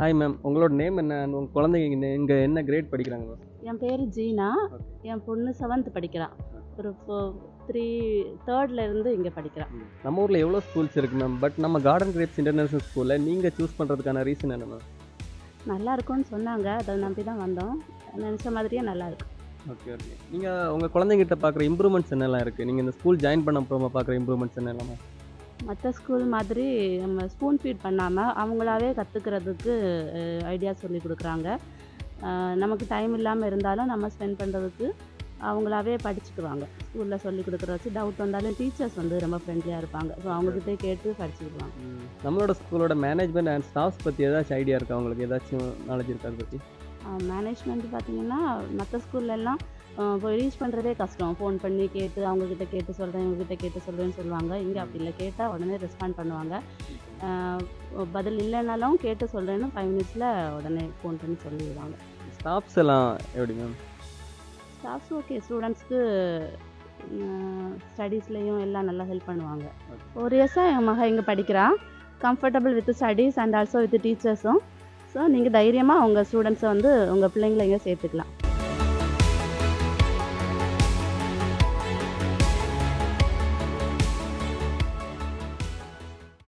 Hi ma'am உங்களோட name என்ன? and உங்க குழந்தைங்க இங்க- என்ன கிரேட் படிக்கிறாங்க மேம் என் பேர் ஜீனா. என் பொண்ணு செவன்த் படிக்கிறான் ஒரு த்ரீ தேர்ட்ல இருந்து இங்கே படிக்கிறான் நம்ம ஊர்ல எவ்வளோ ஸ்கூல்ஸ் இருக்கு மேம் பட் நம்ம கார்டன் கிரேப்ஸ் இன்டர்நேஷனல் ஸ்கூல்ல நீங்க சூஸ் பண்றதுக்கான ரீசன் என்ன மேம் நல்லா இருக்கும்னு சொன்னாங்க. அதை நம்பி தான் வந்தோம். நினச்ச மாதிரியே நல்லா இருக்கு. ஓகே ஓகே நீங்க உங்க குழந்தைங்கிட்ட பார்க்குற இம்ப்ரூவ்மெண்ட்ஸ் என்னெல்லாம் இருக்கு? நீங்க இந்த ஸ்கூல் ஜாயின் பண்ண அப்புறமா பார்க்குற இம்ப்ரூவ்மெண்ட்ஸ் என்னெல்லாம் மேம் மற்ற ஸ்கூல் மாதிரி நம்ம ஸ்பூன் ஃபீட் பண்ணாமல் அவங்களாவே கற்றுக்கிறதுக்கு ஐடியா சொல்லி கொடுக்குறாங்க. நமக்கு டைம் இல்லாமல் இருந்தாலும் நம்ம ஸ்பெண்ட் பண்ணுறதுக்கு அவங்களாவே படிச்சுக்குவாங்க. ஸ்கூலில் சொல்லி கொடுக்குற வச்சு டவுட் வந்தாலும் டீச்சர்ஸ் வந்து ரொம்ப ஃப்ரெண்ட்லியாக இருப்பாங்க. ஸோ அவங்ககிட்ட கேட்டு படிச்சுக்குவாங்க நம்மளோட ஸ்கூலோட மேனேஜ்மெண்ட் அண்ட் ஸ்டாஃப்ஸ் பற்றி ஏதாச்சும் ஐடியா இருக்கா? அவங்களுக்கு ஏதாச்சும் நாலேஜ் இருக்கா அதை பற்றி மேனேஜ்மெண்ட் பார்த்தீங்கன்னா மற்ற ஸ்கூல்லலாம் போய் ரீச் பண்ணுறதே கஷ்டம். ஃபோன் பண்ணி கேட்டு அவங்கக்கிட்ட கேட்டு சொல்கிறேன் இவங்ககிட்ட கேட்டு சொல்கிறேன்னு சொல்லுவாங்க. இங்கே அப்படி இல்லை. கேட்டால் உடனே ரெஸ்பாண்ட் பண்ணுவாங்க. பதில் இல்லைனாலும் கேட்டு சொல்கிறேன்னு ஃபைவ் மினிட்ஸில் உடனே ஃபோன் பண்ணி சொல்லிடுவாங்க. ஸ்டாஃப்ஸ் எல்லாம் எப்படி மேம் ஸ்டாஃப்ஸ் ஓகே ஸ்டூடெண்ட்ஸ்க்கு ஸ்டடீஸ்லேயும் எல்லாம் நல்லா ஹெல்ப் பண்ணுவாங்க. ஒரு இயர்ஸாக என் மக இங்கே படிக்கிறான் comfortable with studies and also with டீச்சர்ஸும் ஸோ நீங்கள் தைரியமாக உங்கள் ஸ்டூடெண்ட்ஸை வந்து உங்கள் பிள்ளைங்களை இங்கே சேர்த்துக்கலாம்.